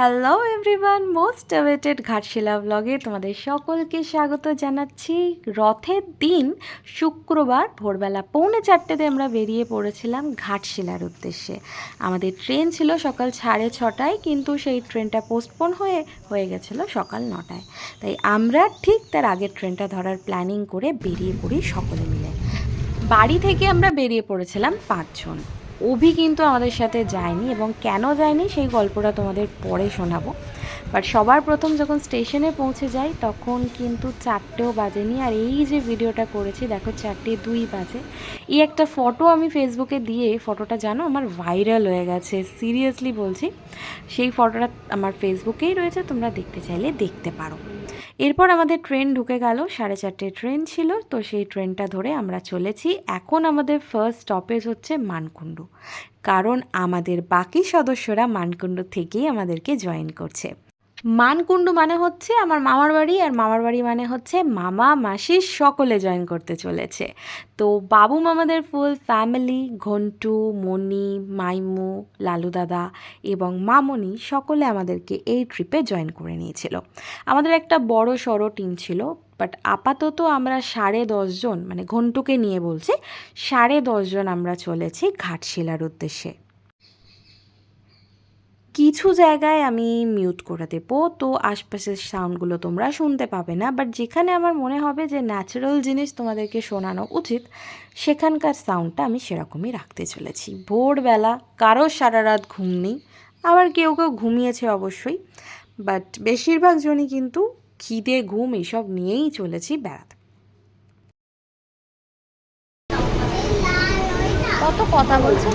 Hello everyone most awaited Ghatshila ব্লগে তোমাদের সকলকে স্বাগত জানাচ্ছি। রথের দিন শুক্রবার ভোরবেলা পৌনে চারটেতে আমরা বেরিয়ে পড়েছিলাম ঘাটশিলার উদ্দেশ্যে। আমাদের ট্রেন ছিল সকাল সাড়ে ছটায়, কিন্তু সেই ট্রেনটা পোস্টপোন হয়ে হয়ে গেছিল সকাল নটায়। তাই আমরা ঠিক তার আগের ট্রেনটা ধরার প্ল্যানিং করে বেরিয়ে পড়ি সকলে মিলে। বাড়ি থেকে আমরা বেরিয়ে পড়েছিলাম পাঁচজন। অভি কিন্তু আমাদের সাথে যায়নি এবং কেন যায়নি সেই গল্পটা তোমাদের পরে শোনাবো। বাট সবার প্রথম যখন স্টেশনে পৌঁছে যাই, তখন কিন্তু চারটেও বাজেনি আর এই যে ভিডিওটা করেছি, দেখো চারটে দুই বাজে। এই একটা ফটো আমি ফেসবুকে দিয়ে ফটোটা জানো? আমার ভাইরাল হয়ে গেছে সিরিয়াসলি বলছি। সেই ফটোটা আমার ফেসবুকেই রয়েছে, তোমরা দেখতে চাইলে দেখতে পারো। এরপর আমাদের ট্রেন ঢুকে গেল, সাড়ে চারটে ট্রেন ছিল, তো সেই ট্রেনটা ধরে আমরা চলেছি। এখন আমাদের ফার্স্ট স্টপেজ হচ্ছে মানকুণ্ডু। কারণ আমাদের বাকি সদস্যরা মানকুণ্ডু থেকেই আমাদেরকে জয়েন করছে। মানকুণ্ডু মানে হচ্ছে আমার মামার বাড়ি, আর মামার বাড়ি মানে হচ্ছে মামা মাসি সকলে জয়েন করতে চলেছে। তো বাবু মামাদের ফুল ফ্যামিলি ঘন্টু, মণি, মাইমু, লালু দাদা এবং মামনি সকলে আমাদেরকে এই ট্রিপে জয়েন করে নিয়েছিল। আমাদের একটা বড় সড়ো টিম ছিল বাট আপাতত আমরা সাড়ে দশজন মানে ঘন্টুকে নিয়ে বলছি, সাড়ে দশজন আমরা চলেছি ঘাটশিলার উদ্দেশ্যে। কিছু জায়গায় আমি মিউট করে দেবো। তো আশপাশের সাউন্ডগুলো তোমরা শুনতে পাবে না। বাট যেখানে আমার মনে হবে যে ন্যাচারাল জিনিস তোমাদেরকে শোনানো উচিত, সেখানকার সাউন্ডটা আমি সেরকমই রাখতে চলেছি। ভোরবেলা কারও সারা রাত ঘুম নেই। আবার কেউ কেউ ঘুমিয়েছে অবশ্যই। বাট বেশিরভাগ জনই কিন্তু খিদে, ঘুম এইসব নিয়েই চলেছি বেড়াতে। কত কথা বলছে?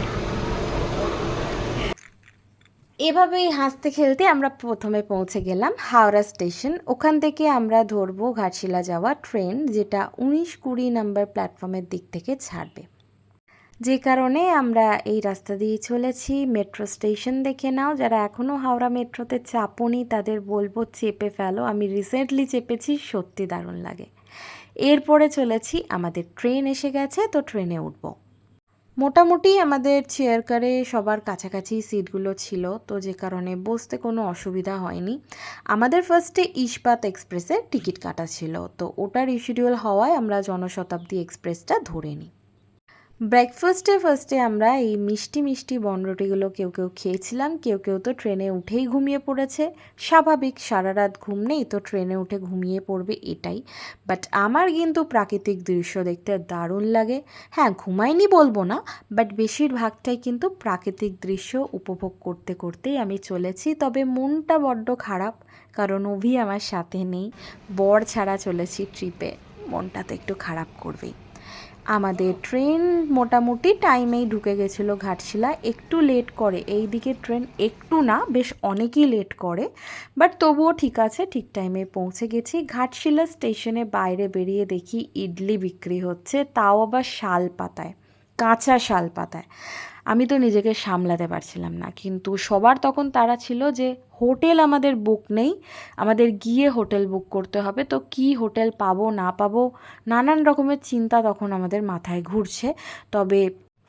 এভাবেই হাসতে খেলতে আমরা প্রথমে পৌঁছে গেলাম হাওড়া স্টেশন। ওখান থেকে আমরা ধরবো ঘাটশিলা যাওয়া ট্রেন, যেটা উনিশ কুড়ি নাম্বার প্ল্যাটফর্মের দিক থেকে ছাড়বে। যে কারণে আমরা এই রাস্তা দিয়ে চলেছি। মেট্রো স্টেশন দেখে নাও। যারা এখনও হাওড়া মেট্রোতে চাপনি, তাদের বলব চেপে ফেলো। আমি রিসেন্টলি চেপেছি, সত্যি দারুণ লাগে। এরপরে চলেছি, আমাদের ট্রেন এসে গেছে, তো ট্রেনে উঠবো। মোটামুটি আমাদের চেয়ার কারে সবার কাছাকাছি সিটগুলো ছিল, তো যে কারণে বসতে কোনো অসুবিধা হয়নি। আমাদের ফার্স্টে ইস্পাত এক্সপ্রেসের টিকিট কাটা ছিল, তো ওটার রিশিডিউল হওয়ায় আমরা জনশতাব্দী এক্সপ্রেসটা ধরে নিই। ব্রেকফাস্টে ফার্স্টে আমরা এই মিষ্টি মিষ্টি বনরুটিগুলো কেউ কেউ খেয়েছিলাম, কেউ কেউ তো ট্রেনে উঠেই ঘুমিয়ে পড়েছে। স্বাভাবিক সারা রাত ঘুম নেই তো ট্রেনে উঠে ঘুমিয়ে পড়বে এটাই। বাট আমার কিন্তু প্রাকৃতিক দৃশ্য দেখতে দারুণ লাগে। হ্যাঁ ঘুমাইনি বলব না বাট বেশিরভাগটাই কিন্তু প্রাকৃতিক দৃশ্য উপভোগ করতে করতেই আমি চলেছি। তবে মনটা বড্ড খারাপ, কারণ অভি আমার সাথে নেই। বর ছাড়া চলেছি ট্রিপে মনটা তো একটু খারাপ করবেই। আমাদের ট্রেন মোটামুটি টাইমেই ঢুকে গেছিল ঘাটশিলা। একটু লেট করে। এই দিকে ট্রেন একটু না, বেশ অনেকই লেট করে। বাট তবুও ঠিক আছে, ঠিক টাইমে পৌঁছে গেছি। ঘাটশিলা স্টেশনে বাইরে বেরিয়ে দেখি ইডলি বিক্রি হচ্ছে, তাও আবার শাল পাতায়। কাঁচা শাল পাতায়। আমি তো নিজেকে সামলাতে পারছিলাম না, কিন্তু সবার তখন তারা ছিল যে হোটেল আমাদের বুক নেই, আমাদের গিয়ে হোটেল বুক করতে হবে, তো কি হোটেল পাবো না পাবো নানান রকমের চিন্তা তখন আমাদের মাথায় ঘুরছে। তবে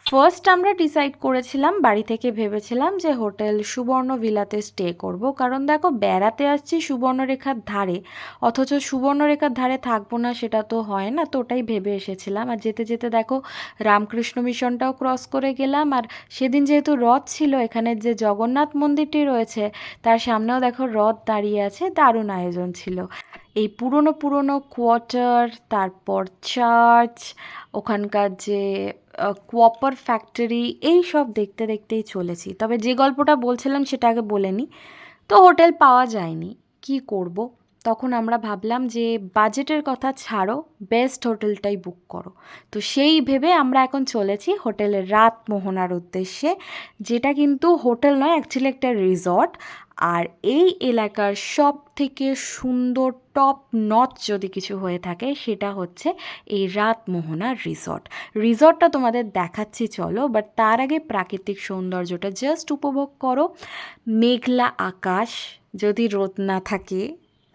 ফার্স্ট আমরা ডিসাইড করেছিলাম, বাড়ি থেকে ভেবেছিলাম যে হোটেল সুবর্ণ ভিলাতে স্টে করব। কারণ দেখো, বেড়াতে আসছি সুবর্ণরেখার ধারে, অথচ সুবর্ণরেখার ধারে থাকব না সেটা তো হয় না, তো ওটাই ভেবে এসেছিলাম। আর যেতে যেতে দেখো, রামকৃষ্ণ মিশনটাও ক্রস করে গেলাম। আর সেদিন যেহেতু রথ ছিল, এখানে যে জগন্নাথ মন্দিরটি রয়েছে, তার সামনেও দেখো রথ দাঁড়িয়ে আছে, দারুণ আয়োজন ছিল। এই পুরনো পুরনো কোয়ার্টার তারপর চার্চ ওখানকার যে কোয়াপার ফ্যাক্টরি এই সব দেখতে দেখতেই চলেছি। তবে যে গল্পটা বলছিলাম সেটা আগে বলে নিই তো হোটেল পাওয়া যায়নি। কি করব? তখন আমরা ভাবলাম যে বাজেটের কথা ছাড়ো, বেস্ট হোটেলটাই বুক করো। তো সেই ভেবে আমরা এখন চলেছি হোটেলের রাত মোহনার উদ্দেশ্যে, যেটা কিন্তু হোটেল নয় অ্যাকচুয়ালি একটা রিসর্ট। আর এই এলাকার সব থেকে সুন্দর টপ নচ যদি কিছু হয়ে থাকে, সেটা হচ্ছে এই রাত মোহনা রিসর্ট রিসর্টটা তোমাদের দেখাচ্ছি, চলো বাট তার আগে প্রাকৃতিক সৌন্দর্যটা জাস্ট উপভোগ করো। মেঘলা আকাশ যদি রোদ না থাকে,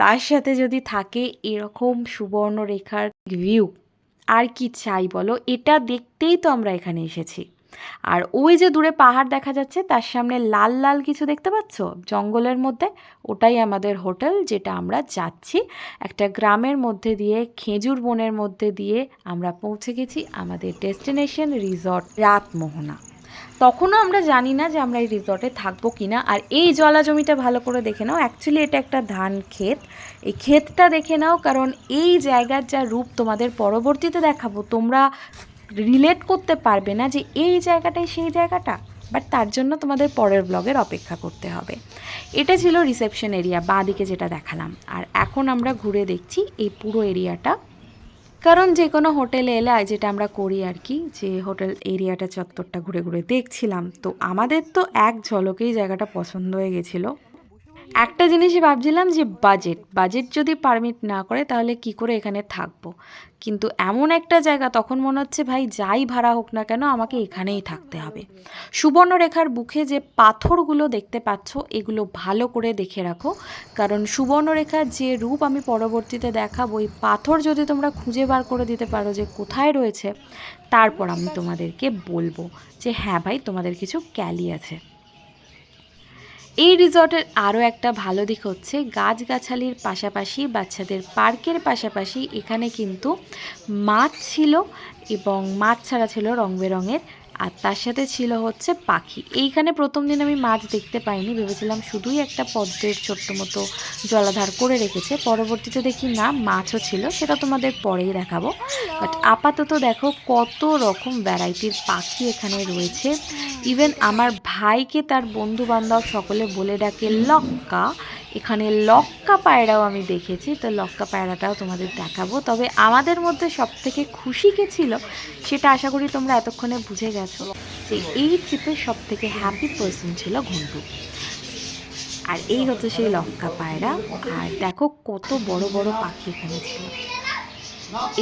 তার সাথে যদি থাকে এরকম সুবর্ণরেখার ভিউ আর কি চাই বলো? এটা দেখতেই তো আমরা এখানে এসেছি। আর ওই যে দূরে পাহাড় দেখা যাচ্ছে, তার সামনে লাল লাল কিছু দেখতে পাচ্ছ? জঙ্গলের মধ্যে। ওটাই আমাদের হোটেল, যেটা আমরা যাচ্ছি। একটা গ্রামের মধ্যে দিয়ে, খেজুর বনের মধ্যে দিয়ে আমরা পৌঁছে গেছি আমাদের ডেস্টিনেশন রিসর্ট রাতমোহনা। তখনও আমরা জানি না যে আমরা এই রিসর্টে থাকব কি না আর এই জলা জমিটা ভালো করে দেখে নাও। অ্যাকচুয়ালি এটা একটা ধান ক্ষেত। এই ক্ষেতটা দেখে নাও, কারণ এই জায়গার যা রূপ তোমাদের পরবর্তীতে দেখাবো। তোমরা রিলেট করতে পারবে না যে এই জায়গাটাই সেই জায়গাটা বাট তার জন্য তোমাদের পরের ব্লগের অপেক্ষা করতে হবে। এটা ছিল রিসেপশন এরিয়া বাঁ দিকে যেটা দেখালাম। আর এখন আমরা ঘুরে দেখছি এই পুরো এরিয়াটা কারণ যে কোনো হোটেলে এলে, যেটা আমরা করি আর কি, যে হোটেল এরিয়াটা চত্বরটা ঘুরে ঘুরে দেখছিলাম, তো আমাদের তো এক ঝলকেই জায়গাটা পছন্দ হয়ে গেছিল। একটা জিনিসই ভাবছিলাম যে বাজেট বাজেট যদি পারমিট না করে তাহলে কি করে এখানে থাকব? কিন্তু এমন একটা জায়গা তখন মনে হচ্ছে, ভাই, যাই ভাড়া হোক না কেন, আমাকে এখানেই থাকতে হবে। সুবর্ণরেখার বুকে যে পাথরগুলো দেখতে পাচ্ছ, এগুলো ভালো করে দেখে রাখো। কারণ সুবর্ণরেখার যে রূপ আমি পরবর্তীতে দেখাবো, ওই পাথর যদি তোমরা খুঁজে বার করে দিতে পারো যে কোথায় রয়েছে, তারপর আমি তোমাদেরকে বলব যে হ্যাঁ ভাই, তোমাদের কিছু ক্যালি আছে। এই রিসর্টের আরও একটা ভালো দিক হচ্ছে গাছগাছালির পাশাপাশি বাচ্চাদের পার্কের পাশাপাশি এখানে কিন্তু মাছ ছিল এবং মাছ ছাড়া ছিল রং বেরঙের আর তার সাথে ছিল হচ্ছে পাখি। এইখানে প্রথম দিন আমি মাছ দেখতে পাইনি, ভেবেছিলাম শুধুই একটা পদ্মের ছোট্ট মতো জলাধার করে রেখেছে। পরবর্তীতে দেখি না, মাছও ছিল, সেটা তোমাদের পরেই দেখাবো। বাট আপাতত দেখো কত রকম ভ্যারাইটির পাখি এখানে রয়েছে। ইভেন আমার ভাইকে তার বন্ধু বান্ধব সকলে বলে ডাকে লক্কা। এখানে লক্কা পায়রাও আমি দেখেছি, তো লক্কা পায়রাটাও তোমাদের দেখাবো। তবে আমাদের মধ্যে সব থেকে খুশি কে ছিল সেটা আশা করি তোমরা এতক্ষণে বুঝে গেছো যে এই ট্রিপের সব থেকে হ্যাপি পার্সন ছিল ঘন্টু। আর এই হচ্ছে সেই লঙ্কা পায়রা। আর দেখো কত বড় বড় পাখি এখানে ছিল।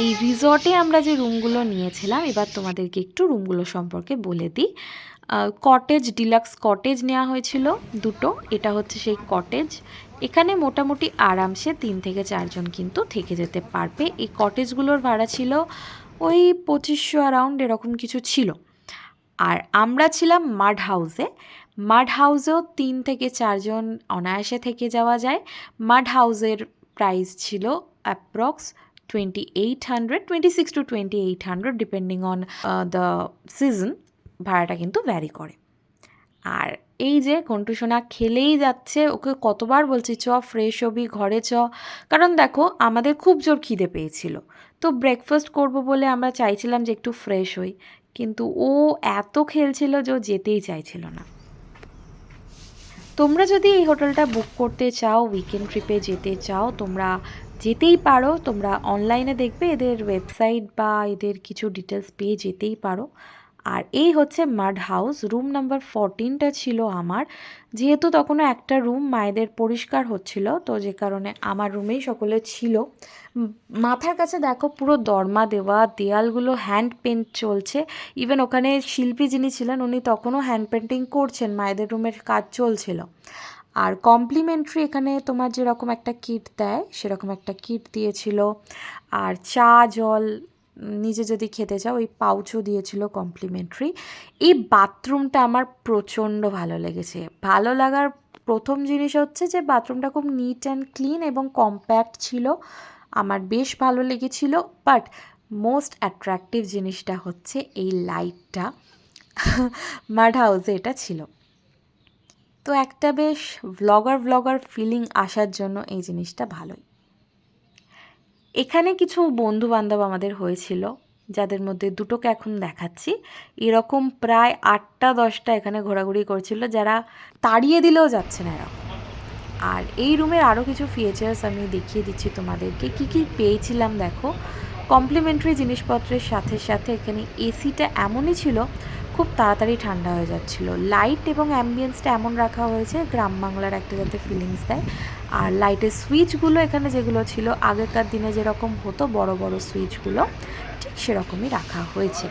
এই রিসর্টে আমরা যে রুমগুলো নিয়েছিলাম, এবার তোমাদেরকে একটু রুমগুলো সম্পর্কে বলে দিই। কটেজ ডিলাক্স কটেজ নেওয়া হয়েছিল দুটো। এটা হচ্ছে সেই কটেজ এখানে মোটামুটি আরামসে তিন থেকে চারজন কিন্তু থেকে যেতে পারবে। এই কটেজগুলোর ভাড়া ছিল ওই পঁচিশশো অ্যারাউন্ড এরকম কিছু ছিল। আর আমরা ছিলাম মাড হাউসে মাড হাউসেও তিন থেকে চারজন অনায়াসে থেকে যাওয়া যায়। মাড হাউসের প্রাইস ছিল approx twenty eight hundred twenty six to twenty eight hundred depending on the season ভাড়াটা কিন্তু ভ্যারি করে। আর এই যে কন্টু সোনা খেলেই যাচ্ছে, ওকে কতবার বলছি, চ ফ্রেশ হবি, ঘরে চ। কারণ দেখো, আমাদের খুব জোর খিদে পেয়েছিল। তো ব্রেকফাস্ট করব বলে আমরা চাইছিলাম যে একটু ফ্রেশ হই, কিন্তু ও এত খেলছিল যে ও যেতেই চাইছিল না। তোমরা যদি এই হোটেলটা বুক করতে চাও উইকেন্ড ট্রিপে যেতে চাও, তোমরা যেতেই পারো, তোমরা অনলাইনে দেখবে, এদের ওয়েবসাইট বা এদের কিছু ডিটেলস পেয়ে যেতেই পারো। আর এই হচ্ছে মাড হাউস, রুম নাম্বার ফরটিনটা ছিল আমার। যেহেতু তখনও একটা রুম মায়েদের পরিষ্কার হচ্ছিল, তো যে কারণে আমার রুমেই সকলে ছিল। মাথার কাছে দেখো পুরো দরমা দেওয়া, দেয়ালগুলো হ্যান্ড পেন্ট চলছে। ইভেন ওখানে শিল্পী যিনি ছিলেন, উনি তখনও হ্যান্ড পেন্টিং করছেন, মায়েদের রুমের কাজ চলছিল। আর কমপ্লিমেন্টারি এখানে তোমার যেরকম একটা কিট দেয়, সেরকম একটা কিট দিয়েছিল। আর চা, জল নিজে যদি খেতে চাও, ওই পাউচও দিয়েছিল কমপ্লিমেন্টারি এই বাথরুমটা আমার প্রচণ্ড ভালো লেগেছে। ভালো লাগার প্রথম জিনিস হচ্ছে যে, বাথরুমটা খুব নিট অ্যান্ড ক্লিন এবং কম্প্যাক্ট ছিল। আমার বেশ ভালো লেগেছিল বাট মোস্ট অ্যাট্রাকটিভ জিনিসটা হচ্ছে এই লাইটটা মাড হাউসে এটা ছিল। তো একটা বেশ ভ্লগার ভ্লগার ফিলিং আসার জন্য এই জিনিসটা ভালোই। এখানে কিছু বন্ধু বান্ধব আমাদের হয়েছিল, যাদের মধ্যে দুটোকে এখন দেখাচ্ছি। এরকম প্রায় আটটা, দশটা এখানে ঘোরাঘুরি করছিল, যারা তাড়িয়ে দিলেও যাচ্ছে না এরকম। আর এই রুমের আরও কিছু ফিচার্স আমি দেখিয়ে দিচ্ছি তোমাদেরকে। কি কি পেয়েছিলাম দেখো? কমপ্লিমেন্টারি জিনিসপত্রের সাথে সাথে এখানে এসিটা এমনই ছিল, খুব তাড়াতাড়ি ঠান্ডা হয়ে যাচ্ছিল। লাইট এবং অ্যাম্বিয়েন্সটা এমন রাখা হয়েছে, গ্রাম বাংলার একটা যাতে ফিলিংস দেয়। আর লাইটের সুইচগুলো এখানে যেগুলো ছিল, আগেকার দিনে যেরকম হতো, বড় বড় সুইচগুলো ঠিক সেরকমই রাখা হয়েছে।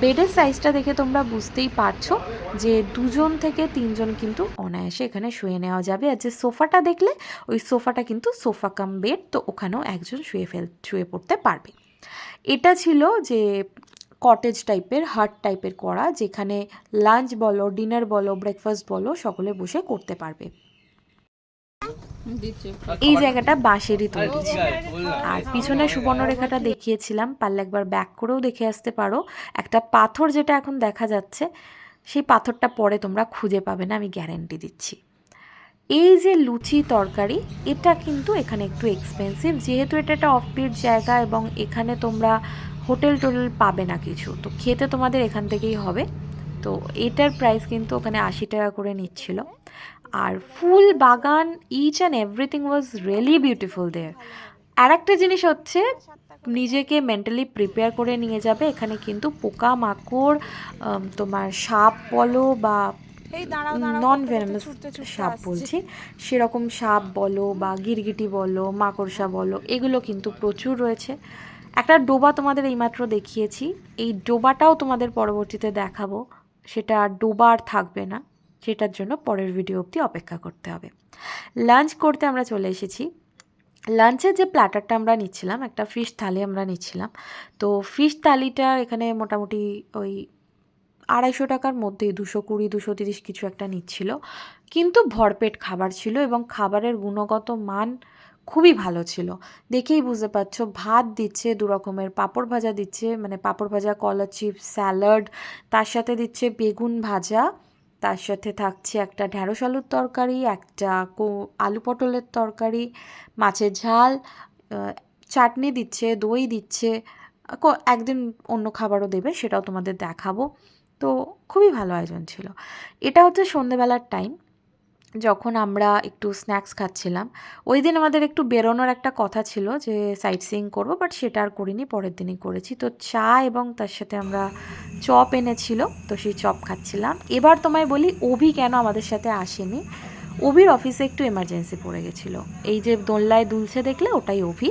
বেডের সাইজটা দেখে তোমরা বুঝতেই পারছ যে দুজন থেকে তিনজন কিন্তু অনায়াসে এখানে শুয়ে নেওয়া যাবে। আর যে সোফাটা দেখলে, ওই সোফাটা কিন্তু সোফা কাম বেড, তো ওখানেও একজন শুয়ে ফেল, শুয়ে পড়তে পারবে। এটা ছিল যে কটেজ টাইপের হাট টাইপের করা, যেখানে লাঞ্চ বলো ডিনার বলো ব্রেকফাস্ট বলো, সকলে বসে করতে পারবে। এই জায়গাটা বাঁশেরই তৈরি। ছিল আর পিছনে সুবর্ণরেখাটা দেখিয়েছিলাম পারলে একবার ব্যাক করেও দেখে আসতে পারো। একটা পাথর যেটা এখন দেখা যাচ্ছে সেই পাথরটা পরে তোমরা খুঁজে পাবে না আমি গ্যারেন্টি দিচ্ছি। এই যে লুচি তরকারি এটা কিন্তু এখানে একটু এক্সপেন্সিভ যেহেতু এটা একটা অফবিট জায়গা এবং এখানে তোমরা হোটেল টোটেল পাবে না কিছু তো খেতে তোমাদের এখান থেকেই হবে। তো এটার প্রাইস কিন্তু ওখানে আশি টাকা করে নিচ্ছিল। আর ফুল বাগান each and everything was really beautiful there আর একটা জিনিস হচ্ছে নিজেকে মেন্টালি প্রিপেয়ার করে নিয়ে যাবে। এখানে কিন্তু পোকা মাকড় তোমার সাপ বলো বা নন ভেনামাস সাপ বলছি সেরকম সাপ বলো বা গিরগিটি বলো মাকড়সা বলো এগুলো কিন্তু প্রচুর রয়েছে। একটা ডোবা তোমাদের এইমাত্র দেখিয়েছি। এই ডোবাটাও তোমাদের পরবর্তীতে দেখাবো। সেটা ডোবা আর থাকবে না। সেটার জন্য পরের ভিডিও অবধি অপেক্ষা করতে হবে। লাঞ্চ করতে আমরা চলে এসেছি। লাঞ্চের যে প্ল্যাটারটা আমরা নিচ্ছিলাম, একটা ফিশ থালি আমরা নিচ্ছিলাম। তো ফিশ থালিটা এখানে মোটামুটি ওই আড়াইশো টাকার মধ্যেই দুশো কুড়ি, দুশো তিরিশ কিছু একটা নিচ্ছিল। কিন্তু ভরপেট খাবার ছিল এবং খাবারের গুণগত মান খুবই ভালো ছিল। দেখেই বুঝতে পারছ, ভাত দিচ্ছে দু রকমের, পাঁপড় ভাজা দিচ্ছে মানে পাঁপড় ভাজা, কলা চিপস স্যালাড তার সাথে দিচ্ছে বেগুন ভাজা তার সাথে থাকছে একটা ঢ্যাঁড়স আলুর তরকারি, একটা আলু পটলের তরকারি, মাছের ঝাল চাটনি দিচ্ছে, দই দিচ্ছে একদিন অন্য খাবারও দেবে, সেটাও তোমাদের দেখাবো। তো খুবই ভালো আয়োজন ছিল। এটা হচ্ছে সন্ধেবেলার টাইম যখন আমরা একটু স্ন্যাক্স খাচ্ছিলাম, ওই দিন আমাদের একটু বেরোনোর একটা কথা ছিল যে সাইট সিইং করব বাট সেটা আর করিনি, পরের দিনই করেছি। তো চা এবং তার সাথে আমরা চপ এনেছিল, তো সেই চপ খাচ্ছিলাম। এবার তোমায় বলি, অভি কেন আমাদের সাথে আসেনি? অভির অফিসে একটু এমার্জেন্সি পড়ে গেছিল। এই যে দোলনায় দুলছে দেখলে, ওটাই অভি।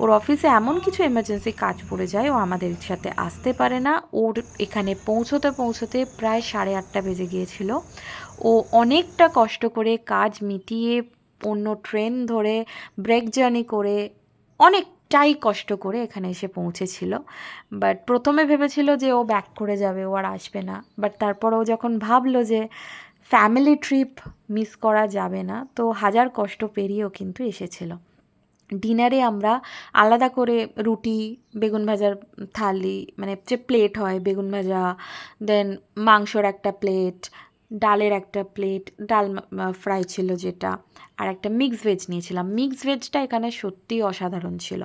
ওর অফিসে এমন কিছু এমার্জেন্সি কাজ পড়ে যায়, ও আমাদের সাথে আসতে পারে না। ওর এখানে পৌঁছোতে পৌঁছোতে প্রায় সাড়ে আটটা বেজে গিয়েছিল। ও অনেকটা কষ্ট করে কাজ মিটিয়ে অন্য ট্রেন ধরে ব্রেক জার্নি করে অনেকটাই কষ্ট করে এখানে এসে পৌঁছেছিল। বাট প্রথমে ভেবেছিল যে ও ব্যাক করে যাবে, ও আর আসবে না। বাট তারপর ও যখন ভাবলো যে ফ্যামিলি ট্রিপ মিস করা যাবে না, তো হাজার কষ্ট পেরিয়েও কিন্তু এসেছিল। ডিনারে আমরা আলাদা করে রুটি, বেগুন ভাজার থালি মানে যে প্লেট হয় বেগুন ভাজা দেন মাংসর একটা প্লেট ডালের একটা প্লেট ডাল ফ্রাই ছিল যেটা, আর একটা মিক্স ভেজ নিয়েছিলাম। মিক্স ভেজটা এখানে সত্যিই অসাধারণ ছিল।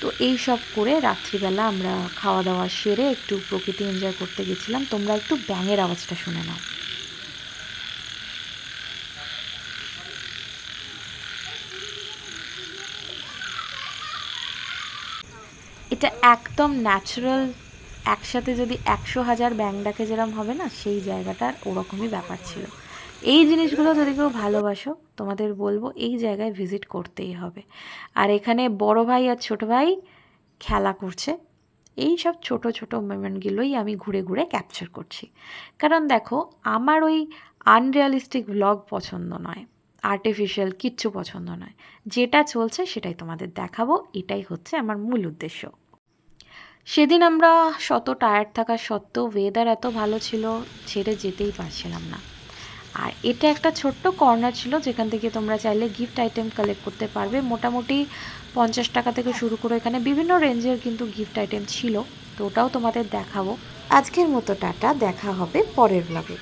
তো এই সব করে রাত্রিবেলা আমরা খাওয়া দাওয়া সেরে একটু প্রকৃতি এনজয় করতে গেছিলাম। তোমরা একটু ব্যাঙের আওয়াজটা শুনে নাও। এটা একদম ন্যাচারাল একসাথে যদি একশো হাজার ব্যাং ডাকে যেরকম হবে না, সেই জায়গাটার ওরকমই ব্যাপার ছিল। এই জিনিসগুলো যদি কেউ ভালোবাসো, তোমাদের বলব এই জায়গায় ভিজিট করতেই হবে। আর এখানে বড় ভাই আর ছোট ভাই খেলা করছে। এই সব ছোট ছোট মোমেন্টগুলোই আমি ঘুরে ঘুরে ক্যাপচার করছি। কারণ দেখো, আমার ওই আনরিয়ালিস্টিক ব্লগ পছন্দ নয়। আর্টিফিশিয়াল কিচ্ছু পছন্দ নয়। যেটা চলছে সেটাই তোমাদের দেখাবো। এটাই হচ্ছে আমার মূল উদ্দেশ্য। সেদিন আমরা শত টায়ার্ড থাকা সত্ত্বেও ওয়েদার এত ভালো ছিল, ছেড়ে যেতেই পারছিলাম না। আর এটা একটা ছোট্ট কর্নার ছিল, যেখান থেকে তোমরা চাইলে গিফট আইটেম কালেক্ট করতে পারবে। মোটামুটি পঞ্চাশ টাকা থেকে শুরু করে এখানে বিভিন্ন রেঞ্জের কিন্তু গিফট আইটেম ছিল, তো ওটাও তোমাদের দেখাবো। আজকের মতো টাটা, দেখা হবে পরের ব্লগে